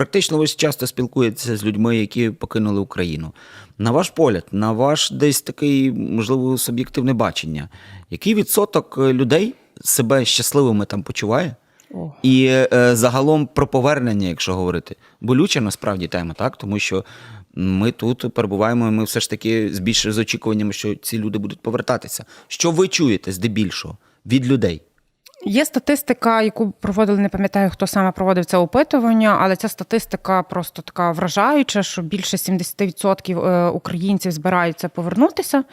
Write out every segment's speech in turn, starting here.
практично ви часто спілкуєтеся з людьми, які покинули Україну. На ваш погляд, на ваш десь такий, можливо, суб'єктивне бачення, який відсоток е, людей себе щасливими там почуває? О. І е, загалом про повернення, якщо говорити, болюча насправді тема, так? Тому що ми тут перебуваємо, і ми все ж таки з більше з очікуваннями, що ці люди будуть повертатися. Що ви чуєте здебільшого від людей? Є статистика, яку проводили, не пам'ятаю, хто саме проводив це опитування, але ця статистика просто така вражаюча, що більше 70% е, українців збираються повернутися е,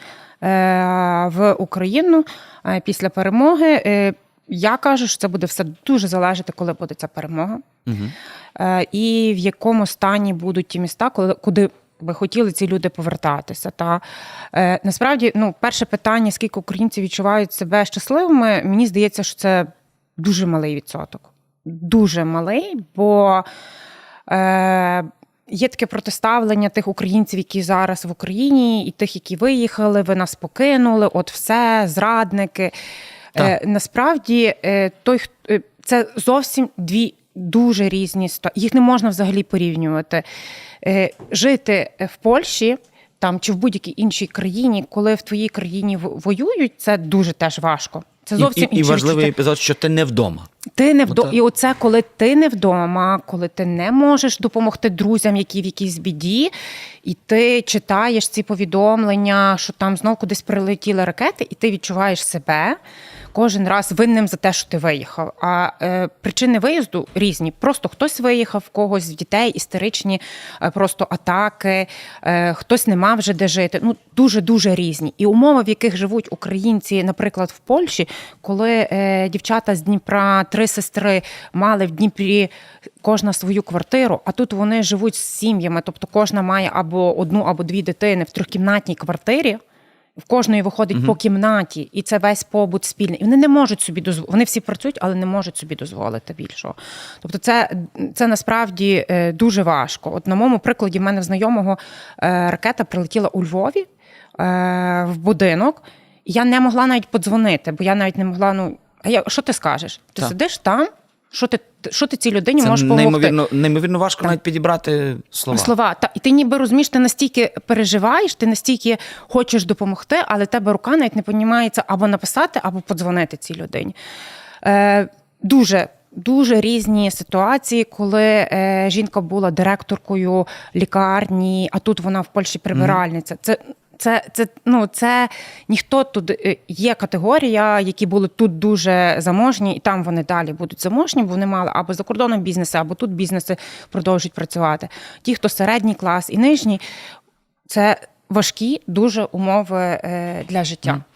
в Україну е, після перемоги. Я кажу, що це буде все дуже залежати, коли буде ця перемога, Угу. І в якому стані будуть ті міста, коли куди. Би хотіли ці люди повертатися. Та е, насправді, ну, перше питання: скільки українців відчувають себе щасливими, мені здається, що це дуже малий відсоток. Дуже малий, бо е, є таке протиставлення тих українців, які зараз в Україні, і тих, які виїхали, ви нас покинули, от все, зрадники. Е, насправді, е, той, е, це зовсім дві дуже різні. Їх не можна взагалі порівнювати. Е, жити в Польщі. Там чи в будь-якій іншій країні, коли в твоїй країні воюють, це дуже теж важко. Це зовсім і, і, і важливий відчуття. епізод, що ти не вдома. Ти не вдома, І оце, коли ти не вдома, коли ти не можеш допомогти друзям, які в якійсь біді, і ти читаєш ці повідомлення, що там знов кудись прилетіли ракети, і ти відчуваєш себе кожен раз винним за те, що ти виїхав. А е, причини виїзду різні. Просто хтось виїхав, в когось в дітей істеричні е, просто атаки, е, хтось не мав вже де жити. Ну дуже дуже різні. І умови, в яких живуть українці, наприклад, в Польщі, коли е, дівчата з Дніпра, три сестри мали в Дніпрі кожна свою квартиру, а тут вони живуть з сім'ями, тобто кожна має або одну, або дві дитини в трьохкімнатній квартирі. В кожної виходить по кімнаті, і це весь побут спільний. І вони не можуть собі дозволити. Вони всі працюють, але не можуть собі дозволити більшого. Тобто, це, це насправді е, дуже важко. От на моєму прикладі, в мене знайомого е, ракета прилетіла у Львові е, в будинок. І я не могла навіть подзвонити, бо я навіть не могла. Ну а я що ти скажеш? Ти Так. сидиш там? Що ти що ти цій людині Це можеш допомогти? неймовірно, неймовірно важко навіть підібрати слова. Слова. Та, і ти ніби розумієш, ти настільки переживаєш, ти настільки хочеш допомогти, але тебе рука навіть не піднімається або написати, або подзвонити цій людині. Е, дуже. Дуже різні ситуації, коли е, жінка була директоркою лікарні, а тут вона в Польщі прибиральниця. Це, це, це, ну, це ніхто тут е, є категорія, які були тут дуже заможні, і там вони далі будуть заможні, бо вони мали або за кордоном бізнеси, або тут бізнеси продовжують працювати. Ті, хто середній клас і нижній, це важкі дуже умови е, для життя.